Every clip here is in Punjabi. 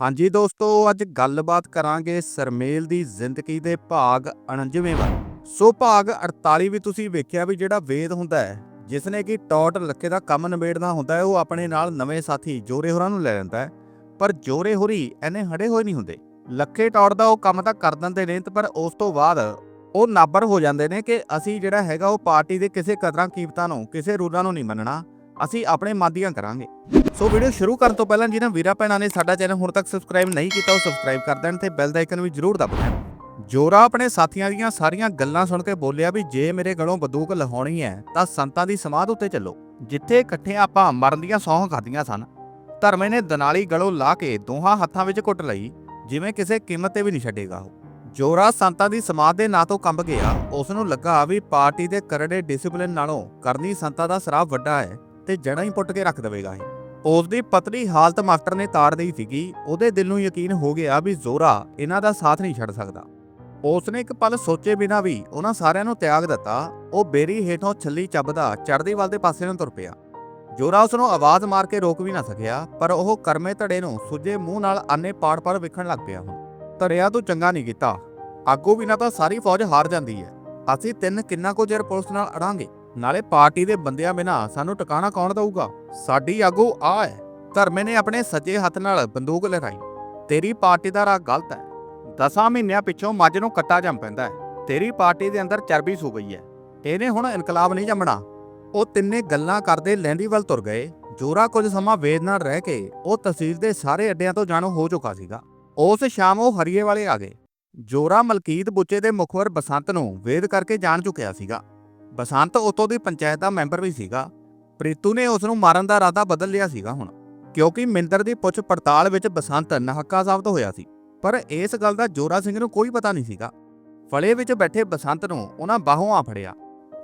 ਹਾਂਜੀ ਦੋਸਤੋ, ਅੱਜ ਗੱਲਬਾਤ ਕਰਾਂਗੇ ਸਰਮੇਲ ਦੀ ਜ਼ਿੰਦਗੀ ਦੇ ਭਾਗ 49ਵੇਂ ਬਾਰੇ ਸੋ ਭਾਗ 48 ਵੀ ਤੁਸੀਂ ਵੇਖਿਆ ਵੀ ਜਿਹੜਾ ਵੇਦ ਹੁੰਦਾ ਹੈ, ਜਿਸ ਨੇ ਕਿ ਟੌਟ ਲੱਕੇ ਦਾ ਕੰਮ ਨਿਬੇੜਨਾ ਹੁੰਦਾ ਹੈ, ਉਹ ਆਪਣੇ ਨਾਲ ਨਵੇਂ ਸਾਥੀ ਜੋਰੇ ਹੋਰਾਂ ਨੂੰ ਲੈ ਲੈਂਦਾ ਹੈ। ਪਰ ਜੋਰੇ ਹੋਰੀ ਐਨੇ ਹੜੇ ਹੋਏ ਨਹੀਂ ਹੁੰਦੇ। ਲੱਖੇ ਟੌਟ ਦਾ ਉਹ ਕੰਮ ਤਾਂ ਕਰ ਦਿੰਦੇ ਨੇ, ਪਰ ਉਸ ਤੋਂ ਬਾਅਦ ਉਹ ਨਾਬਰ ਹੋ ਜਾਂਦੇ ਨੇ ਕਿ ਅਸੀਂ ਜਿਹੜਾ ਹੈਗਾ ਉਹ ਪਾਰਟੀ ਦੇ ਕਿਸੇ ਕਦਰਾਂ ਕੀਮਤਾਂ ਨੂੰ, ਕਿਸੇ ਰੂਲਾਂ ਨੂੰ ਨਹੀਂ ਮੰਨਣਾ। ਅਸੀਂ ਆਪਣੇ ਮਾਦੀਆਂ ਕਰਾਂਗੇ। ਸੋ ਵੀਡੀਓ ਸ਼ੁਰੂ ਕਰਨ ਤੋਂ ਪਹਿਲਾਂ ਜਿਹਨਾਂ ਵੀਰਾ ਭੈਣਾਂ ਨੇ ਸਾਡਾ ਚੈਨਲ ਹੁਣ ਤੱਕ ਸਬਸਕ੍ਰਾਈਬ ਨਹੀਂ ਕੀਤਾ, ਉਹ ਸਬਸਕ੍ਰਾਈਬ ਕਰ ਦੇਣ ਤੇ ਬੈਲ ਦਾ ਆਈਕਨ ਵੀ ਜ਼ਰੂਰ ਦਬ ਦੇਣ। ਜੋਰਾ ਆਪਣੇ ਸਾਥੀਆਂ ਦੀਆਂ ਸਾਰੀਆਂ ਗੱਲਾਂ ਸੁਣ ਕੇ ਬੋਲਿਆ ਵੀ ਜੇ ਮੇਰੇ ਗਲੋਂ ਬੰਦੂਕ ਲਹਾਉਣੀ ਹੈ, ਤਾਂ ਸੰਤਾਂ ਦੀ ਸਮਾਧ ਉੱਤੇ ਚੱਲੋ। ਜਿੱਥੇ ਇਕੱਠੇ ਆਪਾਂ ਮਰਨ ਦੀਆਂ ਸੌਹਾਂ ਖਾਧੀਆਂ ਸਨ, ਧਰਮੇ ਨੇ ਦਨਾਲੀ ਗਲੋਂ ਲਾ ਕੇ ਦੋਹਾਂ ਹੱਥਾਂ ਵਿੱਚ ਘੁੱਟ ਲਈ, ਜਿਵੇਂ ਕਿਸੇ ਕੀਮਤ ਤੇ ਵੀ ਨਹੀਂ ਛੱਡੇਗਾ ਉਹ। ਜੋਰਾ ਸੰਤਾਂ ਦੀ ਸਮਾਧ ਦੇ ਨਾਂ ਤੋਂ ਕੰਬ ਗਿਆ ਉਸ ਨੂੰ ਲੱਗਾ ਵੀ ਪਾਰਟੀ ਦੇ ਕਰੜੇ ਡਿਸਪਲਿਨ ਨਾਲੋਂ ਕਰਨੀ ਸੰਤਾਂ ਦਾ ਸਰਾਪ ਵੱਡਾ ਹੈ। ਤੇ ਜੜਾਂ ਹੀ ਪੁੱਟ ਕੇ ਰੱਖ ਦੇਵੇਗਾ ਇਹ। ਉਸ ਦੀ ਪਤਲੀ ਹਾਲਤ ਮਾਸਟਰ ਨੇ ਤਾਰ ਦਈ ਸੀਗੀ। ਉਹਦੇ ਦਿਲ ਨੂੰ ਯਕੀਨ ਹੋ ਗਿਆ ਵੀ ਜ਼ੋਰਾ ਇਹਨਾਂ ਦਾ ਸਾਥ ਨਹੀਂ ਛੱਡ ਸਕਦਾ। ਉਸ ਨੇ ਇੱਕ ਪਲ ਸੋਚੇ ਬਿਨਾਂ ਵੀ ਉਹਨਾਂ ਸਾਰਿਆਂ ਨੂੰ ਤਿਆਗ ਦਿੱਤਾ। ਉਹ ਬੇਰੀ ਹੇਠੋਂ ਛੱਲੀ ਚੱਬਦਾ ਚੜ੍ਹਦੀ ਵੱਲ ਦੇ ਪਾਸੇ ਨੂੰ ਤੁਰ ਪਿਆ। ਜੋਰਾ ਉਸ ਨੂੰ ਆਵਾਜ਼ ਮਾਰ ਕੇ ਰੋਕ ਵੀ ਨਾ ਸਕਿਆ, ਪਰ ਉਹ ਕਰਮੇ ਧੜੇ ਨੂੰ ਸੁੱਜੇ ਮੂੰਹ ਨਾਲ ਆਨੇ ਪਾੜ-ਪਾੜ ਵੇਖਣ ਲੱਗ ਪਿਆ ਹੁਣ। ਧੜਿਆ ਤੂੰ ਚੰਗਾ ਨਹੀਂ ਕੀਤਾ। ਆਗੂ ਬਿਨਾਂ ਤਾਂ ਸਾਰੀ ਫੌਜ ਹਾਰ ਜਾਂਦੀ ਹੈ। ਅਸੀਂ ਤਿੰਨ ਕਿੰਨਾ ਕੁ ਚਿਰ ਪੁਲਿਸ ਨਾਲ ਅੜਾਂਗੇ? ਨਾਲੇ ਪਾਰਟੀ ਦੇ ਬੰਦਿਆਂ ਬਿਨਾ ਸਾਨੂੰ ਟਿਕਾਣਾ ਕੌਣ ਦਊਗਾ? ਸਾਡੀ ਆਗੂ ਆ ਹੈ। ਧਰਮੇ ਨੇ ਆਪਣੇ ਸੱਜੇ ਹੱਥ ਨਾਲ ਬੰਦੂਕ ਲਹਿਰਾਈ। ਤੇਰੀ ਪਾਰਟੀ ਦਾ ਰਾਹ ਗਲਤ ਹੈ। ਦਸਾਂ ਮਹੀਨਿਆਂ ਪਿੱਛੋਂ ਮੱਝ ਨੂੰ ਕੱਟਾ ਜੰਮ ਪੈਂਦਾ ਹੈ। ਤੇਰੀ ਪਾਰਟੀ ਦੇ ਅੰਦਰ ਚਰਬੀ ਸੂ ਗਈ ਹੈ। ਇਹਨੇ ਹੁਣ ਇਨਕਲਾਬ ਨਹੀਂ ਜੰਮਣਾ। ਉਹ ਤਿੰਨੇ ਗੱਲਾਂ ਕਰਦੇ ਲਹਿੰਦੀ ਵੱਲ ਤੁਰ ਗਏ। ਜੋਰਾ ਕੁਝ ਸਮਾਂ ਵੇਦ ਨਾਲ ਰਹਿ ਕੇ ਉਹ ਤਹਿਸੀਲ ਦੇ ਸਾਰੇ ਅੱਡਿਆਂ ਤੋਂ ਜਾਣੂ ਹੋ ਚੁੱਕਾ ਸੀਗਾ। ਉਸ ਸ਼ਾਮ ਉਹ ਹਰੀਏ ਵਾਲੇ ਆ ਗਏ। ਜੋਰਾ ਮਲਕੀਤ ਬੁੱਚੇ ਦੇ ਮੁਖਵਰ ਬਸੰਤ ਨੂੰ ਵੇਦ ਕਰਕੇ ਜਾਣ ਚੁੱਕਿਆ ਸੀਗਾ। ਬਸੰਤ ਉਤੋਂ ਦੀ ਪੰਚਾਇਤ ਦਾ ਮੈਂਬਰ ਵੀ ਸੀਗਾ। ਪ੍ਰੀਤੂ ਨੇ ਉਸ ਨੂੰ ਮਾਰਨ ਦਾ ਇਰਾਦਾ ਬਦਲ ਲਿਆ ਸੀਗਾ ਹੁਣ, ਕਿਉਂਕਿ ਮਿੰਦਰ ਦੀ ਪੁੱਛ ਪੜਤਾਲ ਵਿੱਚ ਬਸੰਤ ਨਹੱਕਾ ਸਾਬਤ ਹੋਇਆ ਸੀ, ਪਰ ਇਸ ਗੱਲ ਦਾ ਜੋਰਾ ਸਿੰਘ ਨੂੰ ਕੋਈ ਪਤਾ ਨਹੀਂ ਸੀਗਾ। ਫਲੇ ਵਿੱਚ ਬੈਠੇ ਬਸੰਤ ਨੂੰ ਉਹਨਾਂ ਬਾਹੋਂ ਆ ਫੜਿਆ।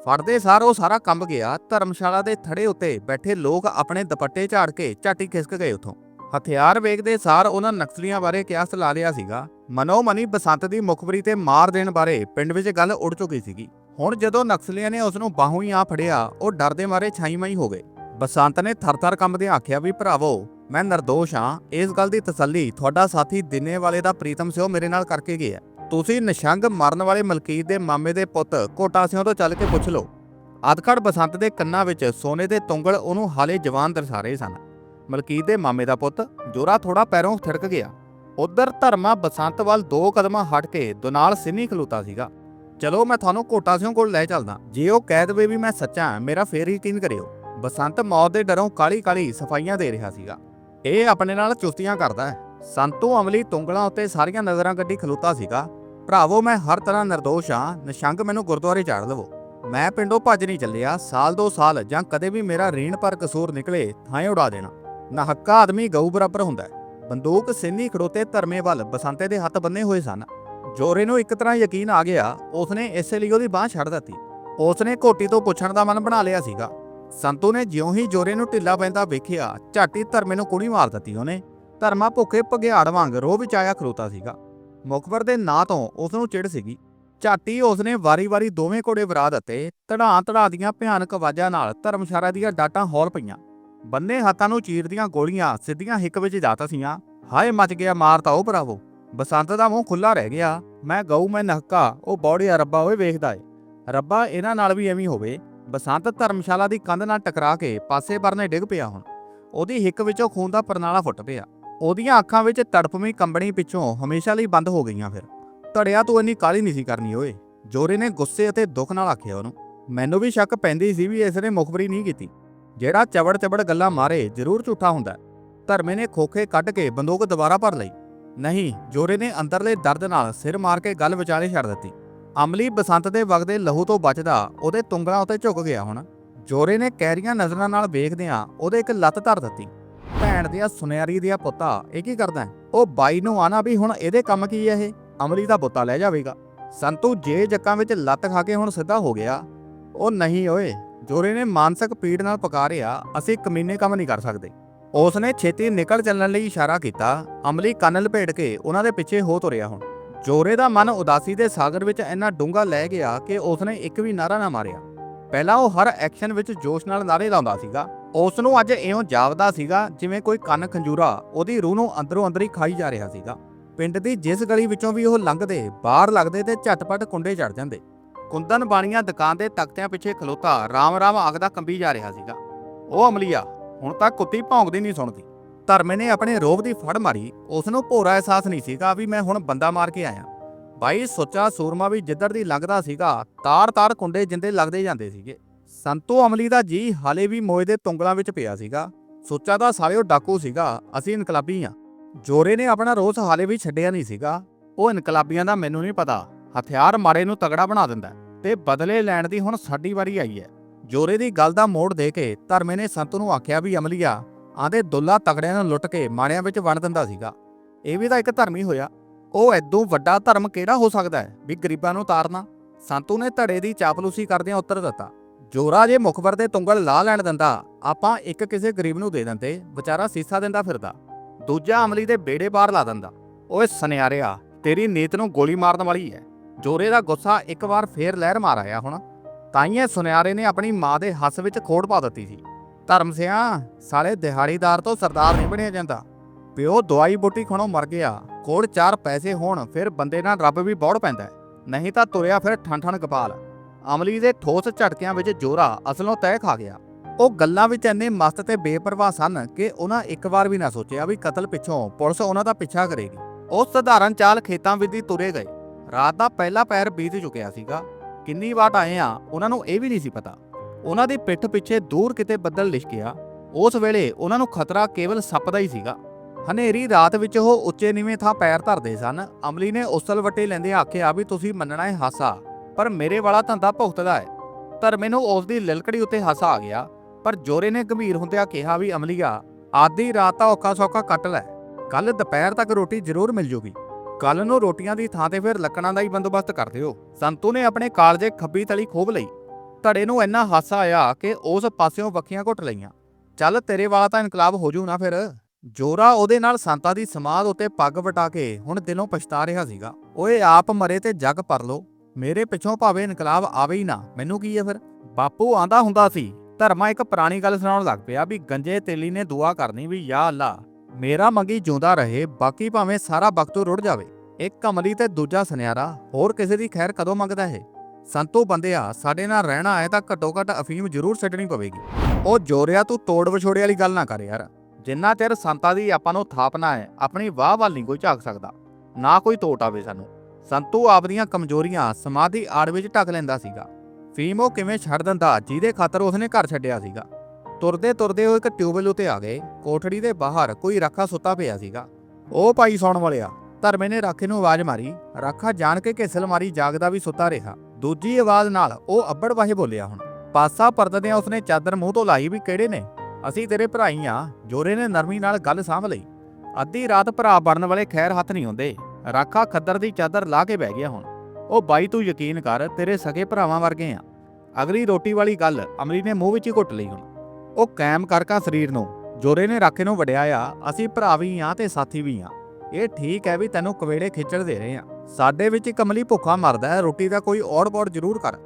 ਫੜਦੇ ਸਾਰ ਉਹ ਸਾਰਾ ਕੰਬ ਗਿਆ, ਧਰਮਸ਼ਾਲਾ ਦੇ ਥੜੇ ਉੱਤੇ ਬੈਠੇ ਲੋਕ ਆਪਣੇ ਦੁਪੱਟੇ ਝਾੜ ਕੇ ਝਾਟੀ ਖਿਸਕ ਗਏ ਉਥੋਂ। ਹਥਿਆਰ ਵੇਖਦੇ ਸਾਰ ਉਹਨਾਂ ਨਕਸਲੀਆਂ ਬਾਰੇ ਕਿਆਸ ਲਾ ਲਿਆ ਸੀਗਾ। ਮਨੋ ਮਨੀ ਬਸੰਤ ਦੀ ਮੁਖਬਰੀ ਤੇ ਮਾਰ ਦੇਣ ਬਾਰੇ ਪਿੰਡ ਵਿੱਚ ਗੱਲ ਉੱਡ ਚੁੱਕੀ ਸੀਗੀ। ਹੁਣ ਜਦੋਂ ਨਕਸਲੀਆਂ ਨੇ ਉਸ ਨੂੰ ਬਾਹੋਂ ਹੀ ਆ ਫੜਿਆ, ਉਹ ਡਰਦੇ ਮਾਰੇ ਛਾਈਮਾਈ ਹੋ ਗਏ। ਬਸੰਤ ਨੇ ਥਰ-ਥਰ ਕੰਬਦੇ ਆਖਿਆ ਵੀ, ਭਰਾਵੋ, ਮੈਂ ਨਿਰਦੋਸ਼ ਹਾਂ ਇਸ ਗੱਲ ਦੀ ਤਸੱਲੀ, ਤੁਹਾਡਾ ਸਾਥੀ ਦਿਨੇ ਵਾਲੇ ਦਾ ਪ੍ਰੀਤਮ ਸਿਓ ਮੇਰੇ ਨਾਲ ਕਰਕੇ ਗਿਆ। ਤੁਸੀਂ ਨਿਸ਼ੰਗ ਮਰਨ ਵਾਲੇ ਮਲਕੀਤ ਦੇ ਮਾਮੇ ਦੇ ਪੁੱਤ ਕੋਟਾ ਸਿਓ ਤੋਂ ਚੱਲ ਕੇ ਪੁੱਛ ਲਓ। ਅਧਖੜ ਬਸੰਤ ਦੇ ਕੰਨਾਂ ਵਿੱਚ ਸੋਨੇ ਦੇ ਤੁੰਗਲ ਉਹਨੂੰ ਹਾਲੇ ਜਵਾਨ ਦਰਸਾ ਰਹੇ ਸਨ। ਮਲਕੀਤ ਦੇ ਮਾਮੇ ਦਾ ਪੁੱਤ ਜੋਰਾ ਥੋੜਾ ਪੈਰੋਂ ਥਿੜਕ ਗਿਆ। ਉਧਰ ਧਰਮਾ ਬਸੰਤ ਵੱਲ ਦੋ ਕਦਮਾਂ ਹਟ ਕੇ ਦੁਨਾਲ ਸਿੰਨੀ ਖਲੋਤਾ ਸੀਗਾ। ਚਲੋ ਮੈਂ ਤੁਹਾਨੂੰ ਕੋਟਾ ਸਿਓ ਕੋਲ ਲੈ ਚੱਲਦਾ। ਜੇ ਉਹ ਕਹਿ ਦੇਵੇ ਵੀ ਮੈਂ ਸੱਚਾ ਮੇਰਾ ਫੇਰ ਯਕੀਨ ਕਰਿਓ, ਬਸੰਤ ਮੌਤ ਦੇ ਡਰੋਂ ਕਾਲੀ ਕਾਲੀ ਸਫਾਈਆਂ ਦੇ ਰਿਹਾ ਸੀਗਾ। ਇਹ ਆਪਣੇ ਨਾਲ ਚੁਸਤੀਆਂ ਕਰਦਾ ਹੈ। ਸੰਤੂ ਅਮਲੀ ਤੁੰਗਲਾਂ ਉੱਤੇ ਸਾਰੀਆਂ ਨਜ਼ਰਾਂ ਗੱਡੀ ਖਲੋਤਾ ਸੀਗਾ। ਭਰਾਵੋ, ਮੈਂ ਹਰ ਤਰ੍ਹਾਂ ਨਿਰਦੋਸ਼ ਹਾਂ ਨਿਸ਼ੰਗ ਮੈਨੂੰ ਗੁਰਦੁਆਰੇ ਚਾੜ ਲਵੋ। ਮੈਂ ਪਿੰਡੋਂ ਭੱਜ ਨਹੀਂ ਚੱਲਿਆ, ਸਾਲ ਦੋ ਸਾਲ ਜਾਂ ਕਦੇ ਵੀ ਮੇਰਾ ਰੀਣ ਪਰ ਕਸੂਰ ਨਿਕਲੇ ਥਾਂ ਉਡਾ ਦੇਣਾ। ਨਾ ਹੱਕਾ ਆਦਮੀ ਗਊ ਬਰਾਬਰ ਹੁੰਦਾ ਬੰਦੂਕ ਸਿੰਨੀ ਖੜੋਤੇ ਧਰਮੇ ਵੱਲ ਬਸੰਤੇ ਦੇ ਹੱਥ ਬੰਨੇ ਹੋਏ ਸਨ। ਜੋਰੇ ਨੂੰ ਇੱਕ ਤਰ੍ਹਾਂ ਯਕੀਨ ਆ ਗਿਆ, ਉਸਨੇ ਇਸੇ ਲਈ ਉਹਦੀ ਬਾਹ ਛੱਡ ਦਿੱਤੀ। ਉਸਨੇ ਘੋਟੀ ਤੋਂ ਪੁੱਛਣ ਦਾ ਮਨ ਬਣਾ ਲਿਆ ਸੀਗਾ। ਸੰਤੂ ਨੇ ਜਿਉਂ ਹੀ ਜੋਰੇ ਨੂੰ ਢਿੱਲਾ ਪੈਂਦਾ ਵੇਖਿਆ ਝਾਟੀ ਧਰਮੇ ਨੂੰ ਕੁਣੀ ਮਾਰ ਦਿੱਤੀ ਉਹਨੇ। ਧਰਮਾ ਭੁੱਖੇ ਭਗਿਆੜ ਵਾਂਗ ਰੋਹ ਵਿੱਚ ਆਇਆ ਖਲੋਤਾ ਸੀਗਾ। ਮੁਖਬਰ ਦੇ ਨਾਂ ਤੋਂ ਉਸ ਨੂੰ ਚਿੜ ਸੀਗੀ। ਝਾਟੀ ਉਸਨੇ ਵਾਰੀ-ਵਾਰੀ ਦੋਵੇਂ ਘੋੜੇ ਵਰਾ ਦਿੱਤੇ ਧੜਾਂ ਧੜਾ ਦੀਆਂ ਭਿਆਨਕ ਆਵਾਜ਼ਾਂ ਨਾਲ ਧਰਮਸ਼ਾਲਾ ਦੀਆਂ ਡਾਟਾਂ ਹੌਲ ਪਈਆਂ। ਬੰਨੇ ਹੱਥਾਂ ਨੂੰ ਚੀਰਦੀਆਂ ਗੋਲੀਆਂ ਸਿੱਧੀਆਂ ਹਿੱਕ ਵਿੱਚ ਜਾਤਾ ਸੀਆਂ ਹਾਏ ਮਚ ਗਿਆ ਮਾਰ ਤਾਂ ਉਹ ਭਰਾਵੋ। ਬਸੰਤ ਦਾ ਮੂੰਹ ਖੁੱਲਾ ਰਹਿ ਗਿਆ। ਮੈਂ ਗਊ, ਮੈਂ ਨਹਕਾ, ਉਹ ਬੌੜਿਆ ਰੱਬਾ ਓਏ ਵੇਖਦਾ ਏ। ਰੱਬਾ, ਇਹਨਾਂ ਨਾਲ ਵੀ ਐਵੇਂ ਹੋਵੇ। ਬਸੰਤ ਧਰਮਸ਼ਾਲਾ ਦੀ ਕੰਧ ਨਾਲ ਟਕਰਾ ਕੇ ਪਾਸੇ ਪਰਨੇ ਡਿੱਗ ਪਿਆ ਹੁਣ। ਉਹਦੀ ਹਿੱਕ ਵਿੱਚੋਂ ਖੂਨ ਦਾ ਪਰਨਾਲਾ ਫੁੱਟ ਪਿਆ। ਉਹਦੀਆਂ ਅੱਖਾਂ ਵਿੱਚ ਤੜਪਵੀਂ ਕੰਬਣੀ ਪਿੱਛੋਂ ਹਮੇਸ਼ਾ ਲਈ ਬੰਦ ਹੋ ਗਈਆਂ ਫਿਰ। ਧੜਿਆ ਤੂੰ ਇੰਨੀ ਕਾਲੀ ਨਹੀਂ ਸੀ ਕਰਨੀ ਓਏ। ਜੋਰੇ ਨੇ ਗੁੱਸੇ ਅਤੇ ਦੁੱਖ ਨਾਲ ਆਖਿਆ ਉਹਨੂੰ। ਮੈਨੂੰ ਵੀ ਸ਼ੱਕ ਪੈਂਦੀ ਸੀ ਵੀ ਇਸ ਨੇ ਮੁਖਬਰੀ ਨਹੀਂ ਕੀਤੀ। ਜਿਹੜਾ ਚਵੜ ਚਵੜ ਗੱਲਾਂ ਮਾਰੇ ਜ਼ਰੂਰ ਝੂਠਾ ਹੁੰਦਾ। ਧਰਮੇ ਨੇ ਖੋਖੇ ਕੱਢ ਕੇ ਬੰਦੂਕ ਦੁਬਾਰਾ ਭਰ ਲਈ। ਨਹੀਂ, ਜੋਰੇ ਨੇ ਅੰਦਰਲੇ ਦਰਦ ਨਾਲ ਸਿਰ ਮਾਰ ਕੇ ਗੱਲ ਵਿਚਾਲੇ ਛੱਡ ਦਿੱਤੀ। ਅਮਲੀ ਬਸੰਤ ਦੇ ਵਗਦੇ ਲਹੂ ਤੋਂ ਬਚਦਾ ਉਹਦੇ ਤੁੰਗਲਾਂ ਉੱਤੇ ਝੁਕ ਗਿਆ ਹੁਣ। ਜੋਰੇ ਨੇ ਕਹਿਰੀਆਂ ਨਜ਼ਰਾਂ ਨਾਲ ਵੇਖਦਿਆਂ ਉਹਦੇ ਇੱਕ ਲੱਤ ਧਰ ਦਿੱਤੀ। ਭੈਣ ਦੀਆਂ ਸੁਨਿਆਰੀ ਦੀਆਂ ਪੁੱਤਾ, ਇਹ ਕੀ ਕਰਦਾ ਉਹ ਬਾਈ ਨੂੰ ਆਣਾ ਵੀ ਹੁਣ ਇਹਦੇ ਕੰਮ ਕੀ ਹੈ ਇਹ? ਅਮਲੀ ਦਾ ਬੁੱਤਾ ਲੈ ਜਾਵੇਗਾ। ਸੰਤੂ ਜੇ ਜੱਕਾਂ ਵਿੱਚ ਲੱਤ ਖਾ ਕੇ ਹੁਣ ਸਿੱਧਾ ਹੋ ਗਿਆ। ਉਹ ਨਹੀਂ ਓਏ, ਜੋਰੇ ਨੇ ਮਾਨਸਿਕ ਪੀੜ ਨਾਲ ਪੁਕਾਰਿਆ, ਅਸੀਂ ਕਮੀਨੇ ਕੰਮ ਨਹੀਂ ਕਰ ਸਕਦੇ। ਉਸ ਨੇ ਛੇਤੀ ਨਿਕਲ ਚੱਲਣ ਲਈ ਇਸ਼ਾਰਾ ਕੀਤਾ, ਅਮਲੀ ਕੰਨ ਲਪੇਟ ਕੇ ਉਹਨਾਂ ਦੇ ਪਿੱਛੇ ਹੋ ਤੁਰਿਆ ਹੁਣ। ਜੋਰੇ ਦਾ ਮਨ ਉਦਾਸੀ ਦੇ ਸਾਗਰ ਵਿੱਚ ਇੰਨਾ ਡੂੰਘਾ ਲੈ ਗਿਆ ਕਿ ਉਸ ਨੇ ਇੱਕ ਵੀ ਨਾਰਾ ਨਾ ਮਾਰਿਆ। ਪਹਿਲਾਂ ਉਹ ਹਰ ਐਕਸ਼ਨ ਵਿੱਚ ਜੋਸ਼ ਨਾਲ ਨਾਰੇ ਲਾਉਂਦਾ ਸੀਗਾ। ਉਸ ਨੂੰ ਅੱਜ ਇਉਂ ਜਾਪਦਾ ਸੀਗਾ ਜਿਵੇਂ ਕੋਈ ਕੰਨ ਖੰਜੂਰਾ ਉਹਦੀ ਰੂਹ ਨੂੰ ਅੰਦਰੋਂ ਅੰਦਰ ਹੀ ਖਾਈ ਜਾ ਰਿਹਾ ਸੀਗਾ। ਪਿੰਡ ਦੀ ਜਿਸ ਗਲੀ ਵਿੱਚੋਂ ਵੀ ਉਹ ਲੰਘਦੇ, ਬਾਹਰ ਲੱਗਦੇ ਤੇ ਝਟਪਟ ਕੁੰਡੇ ਚੜ ਜਾਂਦੇ। ਕੁੰਦਨ ਬਾਣੀਆਂ ਦੁਕਾਨ ਦੇ ਤਖਤਿਆਂ ਪਿੱਛੇ ਖਲੋਤਾ ਰਾਮ-ਰਾਮ ਆਖਦਾ ਕੰਬੀ ਜਾ ਰਿਹਾ ਸੀਗਾ। ਉਹ ਅਮਲੀਆ ਹੁਣ ਤੱਕ ਕੁੱਤੀ ਭੌਂਕਦੀ ਨਹੀਂ ਸੁਣਦੀ। ਧਰਮੇ ਨੇ ਆਪਣੇ ਰੋਬ ਦੀ ਫੜ ਮਾਰੀ। ਉਸ ਨੂੰ ਭੋਰਾ ਅਹਿਸਾਸ ਨਹੀਂ ਸੀਗਾ ਵੀ ਮੈਂ ਹੁਣ ਬੰਦਾ ਮਾਰ ਕੇ ਆਇਆ। ਬਾਈ, ਸੋਚਾ ਸੂਰਮਾ ਵੀ ਜਿੱਧਰ ਦੀ ਲੰਘਦਾ ਸੀਗਾ, ਤਾਰ-ਤਾਰ ਕੁੰਡੇ ਜਿੰਦੇ ਲੱਗਦੇ ਜਾਂਦੇ ਸੀਗੇ। ਸੰਤੋ ਅਮਲੀ ਦਾ ਜੀ ਹਾਲੇ ਵੀ ਮੋਏ ਦੇ ਤੁੰਗਲਾਂ ਵਿੱਚ ਪਿਆ ਸੀਗਾ। ਸੋਚਾ ਦਾ ਸਾਲਿਓ ਡਾਕੂ ਸੀਗਾ, ਅਸੀਂ ਇਨਕਲਾਬੀ ਆ। ਜੋਰੇ ਨੇ ਆਪਣਾ ਰੋਸ ਹਾਲੇ ਵੀ ਛੱਡਿਆ ਨਹੀਂ ਸੀਗਾ। ਉਹ ਇਨਕਲਾਬੀਆਂ ਦਾ ਮੈਨੂੰ ਨਹੀਂ ਪਤਾ। ਹਥਿਆਰ ਮਾਰੇ ਨੂੰ ਤਗੜਾ ਬਣਾ ਦਿੰਦਾ ਤੇ ਬਦਲੇ ਲੈਣ ਦੀ ਹੁਣ ਸਾਡੀ ਵਾਰੀ ਆਈ ਹੈ। ਜੋਰੇ ਦੀ ਗੱਲ ਦਾ ਮੋੜ ਦੇ ਕੇ ਧਰਮੇ ਨੇ ਸੰਤੂ ਨੂੰ ਆਖਿਆ ਵੀ, ਅਮਲੀਆ ਆਂਦੇ ਦੁੱਲਾ ਤਗੜਿਆਂ ਨੂੰ ਲੁੱਟ ਕੇ ਮਾੜਿਆਂ ਵਿੱਚ ਵੰਡ ਦਿੰਦਾ ਸੀਗਾ। ਇਹ ਵੀ ਤਾਂ ਇੱਕ ਧਰਮ ਹੀ ਹੋਇਆ। ਉਹ ਐਦੋਂ ਵੱਡਾ ਧਰਮ ਕਿਹੜਾ ਹੋ ਸਕਦਾ ਹੈ ਵੀ ਗਰੀਬਾਂ ਨੂੰ ਤਾਰਨਾ? ਸੰਤੂ ਨੇ ਧੜੇ ਦੀ ਚਾਪਲੂਸੀ ਕਰਦਿਆਂ ਉੱਤਰ ਦਿੱਤਾ, ਜੋਰਾ ਜੇ ਮੁਖਬਰ ਦੇ ਤੁੰਗਲ ਲਾ ਲੈਣ ਦਿੰਦਾ, ਆਪਾਂ ਇੱਕ ਕਿਸੇ ਗਰੀਬ ਨੂੰ ਦੇ ਦਿੰਦੇ, ਵਿਚਾਰਾ ਸੀਸਾ ਦਿੰਦਾ ਫਿਰਦਾ। ਦੂਜਾ ਅਮਲੀ ਦੇ ਬੇੜੇ ਬਾਹਰ ਲਾ ਦਿੰਦਾ, ਓਏ ਸੁਨਿਆਰਿਆ, ਤੇਰੀ ਨੀਤ ਨੂੰ ਗੋਲੀ ਮਾਰਨ ਵਾਲੀ ਹੈ। ਜੋਰੇ ਦਾ ਗੁੱਸਾ ਇੱਕ ਵਾਰ ਫੇਰ ਲਹਿਰ ਮਾਰ ਆਇਆ ਹੁਣ। ਤਾਈਏ ਸੁਨਿਆਰੇ ਨੇ ਆਪਣੀ ਮਾਂ ਦੇ ਹੱਸ ਵਿੱਚ ਖੋੜ ਪਾ ਦਿੱਤੀ ਸੀ। ਧਰਮ ਸਿਆ, ਸਾਲੇ ਦਿਹਾੜੀਦਾਰ ਤੋਂ ਸਰਦਾਰ ਨਹੀਂ ਬਣਿਆ ਜਾਂਦਾ। ਪਿਓ ਦਵਾਈ ਬੋਟੀ ਖਣੋਂ ਮਰ ਗਿਆ ਕੋੜ ਚਾਰ ਪੈਸੇ ਹੋਣ, ਫਿਰ ਬੰਦੇ ਨਾਲ ਰੱਬ ਵੀ ਬੌੜ ਪੈਂਦਾ ਨਹੀਂ ਤਾਂ ਤੁਰਿਆ ਫਿਰ ਠਣ ਠਣ ਕਪਾਲ ਅਮਲੀ ਦੇ ਠੋਸ ਝਟਕਿਆਂ ਵਿੱਚ ਜੋਰਾ ਅਸਲੋਂ ਤਹਿ ਖਾ ਗਿਆ। ਉਹ ਗੱਲਾਂ ਵਿੱਚ ਇੰਨੇ ਮਸਤ ਤੇ ਬੇਪਰਵਾਹ ਸਨ ਕਿ ਉਹਨਾਂ ਇੱਕ ਵਾਰ ਵੀ ਨਾ ਸੋਚਿਆ ਵੀ ਕਤਲ ਪਿੱਛੋਂ ਪੁਲਿਸ ਉਹਨਾਂ ਦਾ ਪਿੱਛਾ ਕਰੇਗੀ। ਉਹ ਸਧਾਰਨ ਚਾਲ ਖੇਤਾਂ ਵਿੱਚ ਦੀ ਤੁਰੇ ਗਏ। ਰਾਤ ਦਾ ਪਹਿਲਾ ਪੈਰ ਬੀਤ ਚੁੱਕਿਆ ਸੀਗਾ। ਕਿੰਨੀ ਵਾਰ ਆਏ ਆ, ਉਹਨਾਂ ਨੂੰ ਇਹ ਵੀ ਨਹੀਂ ਸੀ ਪਤਾ। ਉਹਨਾਂ ਦੀ ਪਿੱਠ ਪਿੱਛੇ ਦੂਰ ਕਿਤੇ ਬੱਦਲ ਲਿਸ਼ਕਿਆ। ਉਸ ਵੇਲੇ ਉਹਨਾਂ ਨੂੰ ਖਤਰਾ ਕੇਵਲ ਸੱਪ ਦਾ ਹੀ ਸੀਗਾ। ਹਨੇਰੀ ਰਾਤ ਵਿੱਚ ਉਹ ਉੱਚੇ ਨੀਵੇਂ ਥਾਂ ਪੈਰ ਧਰਦੇ ਸਨ। ਅਮਲੀ ਨੇ ਉਸਲ ਵੱਟੇ ਲੈਂਦੇ ਆਖਿਆ ਵੀ ਤੁਸੀਂ ਮੰਨਣਾ ਹੈ ਹਾਸਾ, ਪਰ ਮੇਰੇ ਵਾਲਾ ਧੰਦਾ ਭੁਗਤਦਾ ਹੈ। ਧਰਮੇ ਨੂੰ ਉਸ ਦੀ ਲਿਲਕੜੀ ਉੱਤੇ ਹਾਸਾ ਆ ਗਿਆ। ਪਰ ਜੋਰੇ ਨੇ ਗੰਭੀਰ ਹੁੰਦਿਆਂ ਕਿਹਾ ਵੀ, ਅਮਲੀਆ, ਆਦੀ ਰਾਤ ਤਾਂ ਔਖਾ ਸੌਖਾ ਕੱਟ ਲੈ। ਕੱਲ ਦੁਪਹਿਰ ਤੱਕ ਰੋਟੀ ਜ਼ਰੂਰ ਮਿਲ ਜੂਗੀ। ਕੱਲ ਨੂੰ ਰੋਟੀਆਂ ਦੀ ਥਾਂ ਤੇ ਫਿਰ ਲੱਕੜਾਂ ਦਾ ਹੀ ਬੰਦੋਬਸਤ ਕਰ ਦਿਓ। ਸੰਤੂ ਨੇ ਆਪਣੇ ਕਾਲਜੇ ਖੱਬੀ ਤਲੀ ਖੋਬ ਲਈ। ਧੜੇ ਨੂੰ ਇੰਨਾ ਹਾਸਾ ਆਇਆ ਕਿ ਉਸ ਪਾਸਿਓਂ ਵੱਖੀਆਂ ਘੁੱਟ ਲਈਆਂ। ਚੱਲ ਤੇਰੇ ਵਾਲਾ ਤਾਂ ਇਨਕਲਾਬ ਹੋ ਜੂ ਨਾ ਫਿਰ। ਜੋਰਾ ਉਹਦੇ ਨਾਲ ਸੰਤਾ ਦੀ ਸਮਾਧ ਉੱਤੇ ਪੱਗ ਵਟਾ ਕੇ ਹੁਣ ਦਿਲੋਂ ਪਛਤਾ ਰਿਹਾ ਸੀਗਾ। ਓਏ ਆਪ ਮਰੇ ਤੇ ਜੱਗ ਪਰ ਲੋ ਮੇਰੇ ਪਿੱਛੋਂ ਭਾਵੇਂ ਇਨਕਲਾਬ ਆਵੇ ਹੀ ਨਾ, ਮੈਨੂੰ ਕੀ ਹੈ ਫਿਰ? ਬਾਪੂ ਆਂਦਾ ਹੁੰਦਾ ਸੀ, ਧਰਮਾ ਇੱਕ ਪੁਰਾਣੀ ਗੱਲ ਸੁਣਾਉਣ ਲੱਗ ਪਿਆ ਵੀ ਗੰਜੇ ਤੇਲੀ ਨੇ ਦੁਆ ਕਰਨੀ ਵੀ ਯਾ ਅੱਲਾ। ਮੇਰਾ ਮੰਗੀ ਜਿਉਂਦਾ ਰਹੇ, ਬਾਕੀ ਭਾਵੇਂ ਸਾਰਾ ਵਕਤ ਰੁੜ ਜਾਵੇ। ਇੱਕ ਅਮਲੀ ਤੇ ਦੂਜਾ ਸੁਨਿਆਰਾ, ਹੋਰ ਕਿਸੇ ਦੀ ਖੈਰ ਕਦੋਂ ਮੰਗਦਾ ਹੈ ਸੰਤੋ ਬੰਦਿਆ, ਸਾਡੇ ਨਾਲ ਰਹਿਣਾ ਹੈ ਤਾਂ ਘੱਟੋ ਘੱਟ ਅਫੀਮ ਜ਼ਰੂਰ ਛੱਡਣੀ ਪਵੇਗੀ। ਉਹ ਜੋਰਿਆ ਤੂੰ ਤੋੜ ਵਿਛੋੜੇ ਵਾਲੀ ਗੱਲ ਨਾ ਕਰ ਯਾਰ। ਜਿੰਨਾ ਚਿਰ ਸੰਤਾਂ ਦੀ ਆਪਾਂ ਨੂੰ ਥਾਪਨਾ ਹੈ ਆਪਣੀ ਵਾਹ ਵੱਲ ਨਹੀਂ ਕੋਈ ਝਾਕ ਸਕਦਾ। ਨਾ ਕੋਈ ਤੋਟ ਆਵੇ ਸਾਨੂੰ। ਸੰਤੂ ਆਪਦੀਆਂ ਕਮਜ਼ੋਰੀਆਂ ਸਮਾਧੀ ਆੜ ਵਿੱਚ ਢੱਕ ਲੈਂਦਾ ਸੀਗਾ। ਫੀਮ ਉਹ ਕਿਵੇਂ ਛੱਡ ਦਿੰਦਾ, ਜਿਹਦੇ ਖਾਤਰ ਉਸਨੇ ਘਰ ਛੱਡਿਆ ਸੀਗਾ। ਤੁਰਦੇ ਤੁਰਦੇ ਉਹ ਇੱਕ ਟਿਊਬਵੈਲ ਉਤੇ ਆ ਗਏ। ਕੋਠੜੀ ਦੇ ਬਾਹਰ ਕੋਈ ਰਾਖਾ ਸੁੱਤਾ ਪਿਆ ਸੀਗਾ। ਉਹ ਭਾਈ ਸੌਣ ਵਾਲਿਆ। ਧਰਮੇ ਨੇ ਰਾਖੇ ਨੂੰ ਆਵਾਜ਼ ਮਾਰੀ। ਰਾਖਾ ਜਾਣ ਕੇ ਘਿਸਲ ਮਾਰੀ, ਜਾਗਦਾ ਵੀ ਸੁੱਤਾ ਰਿਹਾ। ਦੂਜੀ ਆਵਾਜ਼ ਨਾਲ ਉਹ ਅੱਬੜ ਵਾਹੇ ਬੋਲਿਆ ਹੁਣ, ਪਾਸਾ ਪਰਤਦਿਆਂ ਉਸਨੇ ਚਾਦਰ ਮੂੰਹ ਤੋਂ ਲਾਈ ਵੀ ਕਿਹੜੇ ਨੇ? ਅਸੀਂ ਤੇਰੇ ਭਰਾਈ ਆ। ਜੋਰੇ ਨੇ ਨਰਮੀ ਨਾਲ ਗੱਲ ਸਾਂਭ ਲਈ। ਅੱਧੀ ਰਾਤ ਭਰਾ ਬਣਨ ਵਾਲੇ ਖੈਰ ਹੱਥ ਨਹੀਂ ਹੁੰਦੇ ਰਾਖਾ ਖੱਦਰ ਦੀ ਚਾਦਰ ਲਾ ਕੇ ਬਹਿ ਗਿਆ ਹੁਣ। ਉਹ ਬਾਈ, ਤੂੰ ਯਕੀਨ ਕਰ, ਤੇਰੇ ਸਗੇ ਭਰਾਵਾਂ ਵਰਗੇ ਆ। ਅਗਲੀ ਰੋਟੀ ਵਾਲੀ ਗੱਲ ਅਮਰੀ ਨੇ ਮੂੰਹ ਵਿੱਚ ਹੀ ਘੁੱਟ ਲਈ ਹੁਣ। ਉਹ ਕਾਇਮ ਕਰਕਾ ਸਰੀਰ ਨੂੰ। ਜੋਰੇ ਨੇ ਰਾਖੇ ਨੂੰ ਵਡਿਆ ਆ, ਅਸੀਂ ਭਰਾ ਵੀ ਆ ਤੇ ਸਾਥੀ ਵੀ ਆ। ਇਹ ਠੀਕ ਹੈ ਵੀ ਤੈਨੂੰ ਕਵੇੜੇ ਖਿੱਚੜ ਦੇ ਰਹੇ ਆ। ਸਾਡੇ ਵਿੱਚ ਕਮਲੀ ਭੁੱਖਾ ਮਰਦਾ ਹੈ, ਰੋਟੀ ਦਾ ਕੋਈ ਔੜ-ਪੌੜ ਜ਼ਰੂਰ ਕਰ।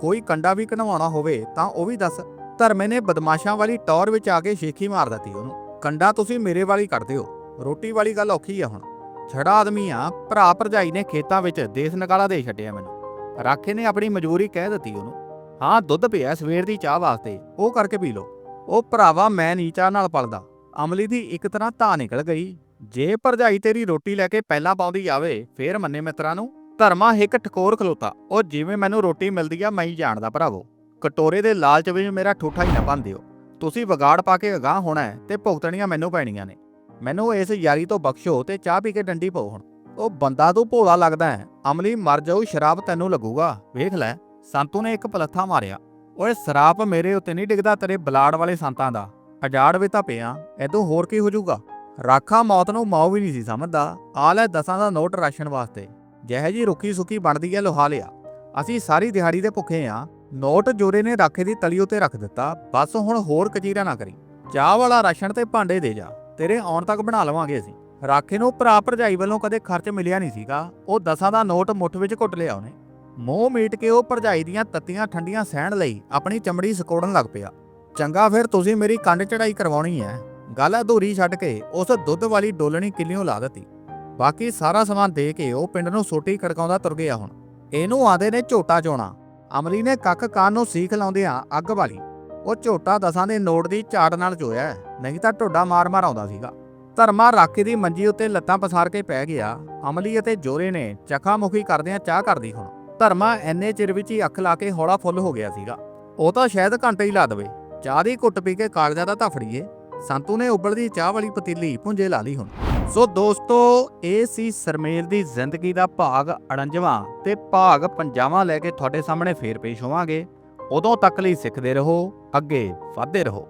ਕੋਈ ਕੰਡਾ ਵੀ ਕਢਵਾਉਣਾ ਹੋਵੇ ਤਾਂ ਉਹ ਵੀ ਦੱਸ। ਧਰਮੇ ਨੇ ਬਦਮਾਸ਼ਾਂ ਵਾਲੀ ਟੌਰ ਵਿੱਚ ਆ ਕੇ ਸ਼ੇਖੀ ਮਾਰ ਦਿੱਤੀ ਉਹਨੂੰ। ਕੰਡਾ ਤੁਸੀਂ ਮੇਰੇ ਵਾਲੀ ਕਰਦੇ ਹੋ ਰੋਟੀ ਵਾਲੀ ਗੱਲ ਔਖੀ ਆ ਹੁਣ। ਛੜਾ ਆਦਮੀ ਆ, ਭਰਾ ਭਰਜਾਈ ਨੇ ਖੇਤਾਂ ਵਿੱਚ ਦੇਸ ਨਗਾਲਾ ਦੇ ਛੱਡਿਆ ਮੈਨੂੰ। ਰਾਖੇ ਨੇ ਆਪਣੀ ਮਜਬੂਰੀ ਕਹਿ ਦਿੱਤੀ ਉਹਨੂੰ। ਹਾਂ, ਦੁੱਧ ਪਿਆ ਸਵੇਰ ਦੀ ਚਾਹ ਵਾਸਤੇ, ਉਹ ਕਰਕੇ ਪੀ ਲਓ। ਉਹ ਭਰਾਵਾ ਮੈਂ ਨੀ ਚਾਹ ਨਾਲ ਪਲਦਾ। ਅਮਲੀ ਦੀ ਇੱਕ ਤਰ੍ਹਾਂ ਧਾ ਨਿਕਲ ਗਈ। ਜੇ ਭਰਜਾਈ ਤੇਰੀ ਰੋਟੀ ਲੈ ਕੇ ਪਹਿਲਾਂ ਪਾਉਂਦੀ ਆਵੇ, ਫੇਰ ਮੰਨੇ ਮਿੱਤਰਾਂ ਨੂੰ। ਧਰਮਾ ਇੱਕ ਠਕੋਰ ਖਲੋਤਾ। ਉਹ ਜਿਵੇਂ ਮੈਨੂੰ ਰੋਟੀ ਮਿਲਦੀ ਆ, ਮੈਂ ਹੀ ਜਾਣਦਾ ਭਰਾਵੋ। ਕਟੋਰੇ ਦੇ ਲਾਲਚ ਵਿੱਚ ਮੇਰਾ ਠੂਠਾ ਹੀ ਨਾ ਬੰਦਿਓ ਤੁਸੀਂ ਵਿਗਾੜ ਪਾ ਕੇ ਅਗਾਹ ਹੋਣਾ ਤੇ ਭੁਗਤਣੀਆਂ ਮੈਨੂੰ ਪੈਣੀਆਂ ਨੇ। ਮੈਨੂੰ ਇਸ ਯਾਰੀ ਤੋਂ ਬਖਸ਼ੋ ਤੇ ਚਾਹ ਪੀ ਕੇ ਡੰਡੀ ਪਾਓ ਹੁਣ। ਉਹ ਬੰਦਾ ਤੂੰ ਭੋਲਾ ਲੱਗਦਾ ਹੈ। ਅਮਲੀ ਮਰ ਜਾਊ, ਸ਼ਰਾਬ ਤੈਨੂੰ ਲੱਗੂਗਾ। ਵੇਖ ਲੈ, ਸੰਤੂ ਨੇ ਇੱਕ ਪਲੱਥਾ ਮਾਰਿਆ। ਓਏ ਸਰਾਪ ਮੇਰੇ ਉੱਤੇ ਨਹੀਂ ਡਿੱਗਦਾ ਤੇਰੇ ਬਲਾੜ ਵਾਲੇ ਸੰਤਾਂ ਦਾ। ਅਜਾੜ ਵੀ ਤਾਂ ਪਿਆ ਐਦੋਂ ਹੋਰ ਕੀ ਹੋ ਜਾਊਗਾ? ਰਾਖਾ ਮੌਤ ਨੂੰ ਮਾਉ ਵੀ ਨਹੀਂ ਸੀ ਸਮਝਦਾ। ਆ ਲੈ ਦਸਾਂ ਦਾ ਨੋਟ ਰਾਸ਼ਨ ਵਾਸਤੇ। ਜਿਹੇ ਜੀ ਰੁੱਖੀ ਸੁੱਕੀ ਬਣਦੀ ਹੈ ਲੋਹਾ ਲਿਆ। ਅਸੀਂ ਸਾਰੀ ਦਿਹਾੜੀ ਦੇ ਭੁੱਖੇ ਆ। ਨੋਟ ਜੋਰੇ ਨੇ ਰਾਖੇ ਦੀ ਤਲੀ ਉੱਤੇ ਰੱਖ ਦਿੱਤਾ। ਬਸ ਹੁਣ ਹੋਰ ਕਚੀਰਾ ਨਾ ਕਰੀ। ਚਾਹ ਵਾਲਾ ਰਾਸ਼ਨ ਤੇ ਭਾਂਡੇ ਦੇ ਜਾ। ਤੇਰੇ ਆਉਣ ਤੱਕ ਬਣਾ ਲਵਾਂਗੇ ਅਸੀਂ। ਰਾਖੇ ਨੂੰ ਭਰਾ ਭਰਜਾਈ ਵੱਲੋਂ ਕਦੇ ਖਰਚ ਮਿਲਿਆ ਨਹੀਂ ਸੀਗਾ। ਉਹ ਦਸਾਂ ਦਾ ਨੋਟ ਮੁੱਠ ਵਿੱਚ ਘੁੱਟ ਲਿਆ ਉਹਨੇ। ਮੂੰਹ ਮੀਟ ਕੇ ਉਹ ਭਰਜਾਈ ਦੀਆਂ ਤੱਤੀਆਂ ਠੰਡੀਆਂ ਸਹਿਣ ਲਈ ਆਪਣੀ ਚਮੜੀ ਸਕੋੜਨ ਲੱਗ ਪਿਆ। ਚੰਗਾ ਫਿਰ ਤੁਸੀਂ ਮੇਰੀ ਕੰਨ ਚੜਾਈ ਕਰਵਾਉਣੀ ਹੈ ਗੱਲ ਅਧੂਰੀ ਛੱਡ ਕੇ ਉਸ ਦੁੱਧ ਵਾਲੀ ਡੋਲਣੀ ਕਿੱਲਿਓਂ ਲਾ ਦਿੱਤੀ। ਬਾਕੀ ਸਾਰਾ ਸਮਾਨ ਦੇ ਕੇ ਉਹ ਪਿੰਡ ਨੂੰ ਸੋਟੀ ਖੜਕਾਉਂਦਾ ਤੁਰ ਗਿਆ ਹੁਣ। ਇਹਨੂੰ ਆਂਦੇ ਨੇ ਝੋਟਾ ਚੋਣਾ। ਅਮਲੀ ਨੇ ਕੱਕ ਕਾਨ ਨੂੰ ਸੀਖ ਲਾਉਂਦਿਆਂ ਅੱਗ ਵਾਲੀ ਉਹ ਝੋਟਾ ਦਸਾਂ ਦੇ ਨੋਟ ਦੀ ਝਾੜ ਨਾਲ ਜੋਇਆ ਨਹੀਂ ਤਾਂ ਢੋਡਾ ਮਾਰ-ਮਾਰ ਆਉਂਦਾ ਸੀਗਾ। ਧਰਮਾ ਰਾਖੀ ਦੀ ਮੰਜੀ ਉੱਤੇ ਲੱਤਾਂ ਪਸਾਰ ਕੇ ਪੈ ਗਿਆ। ਅਮਲੀ ਅਤੇ ਜੋਰੇ ਨੇ ਚੱਖਾਮੁਖੀ ਕਰਦਿਆਂ ਚਾਹ ਕਰਦੀ ਹੁਣ। ਧਰਮਾ ਐਨੇ ਚਿਰ ਵਿੱਚ ਹੀ ਅੱਖ ਲਾ ਕੇ ਹੌਲਾ ਫੁੱਲ ਹੋ ਗਿਆ ਸੀਗਾ। ਉਹ ਤਾਂ ਸ਼ਾਇਦ ਘੰਟੇ ਹੀ ਲਾ ਦੇਵੇ। ਚਾਹ ਦੀ ਘੁੱਟ ਪੀ ਕੇ ਕਾਗਜ਼ਾਂ ਦਾ ਧਫੜੀਏ ਸੰਤੂ ਨੇ ਉਬਲਦੀ ਚਾਹ ਵਾਲੀ ਪਤੀਲੀ ਪੁੰਜੇ ਲਾ ਲਈ ਹੁਣ। ਸੋ ਦੋਸਤੋ, ਇਹ ਸੀ ਸਰਮੇਲ ਦੀ ਜ਼ਿੰਦਗੀ ਦਾ ਭਾਗ 48ਵਾਂ ਤੇ ਭਾਗ 50ਵਾਂ ਲੈ ਕੇ ਤੁਹਾਡੇ ਸਾਹਮਣੇ ਫੇਰ ਪੇਸ਼ ਹੋਵਾਂਗੇ। ਉਦੋਂ ਤੱਕ ਲਈ ਸਿੱਖਦੇ ਰਹੋ, ਅੱਗੇ ਵਧਦੇ ਰਹੋ।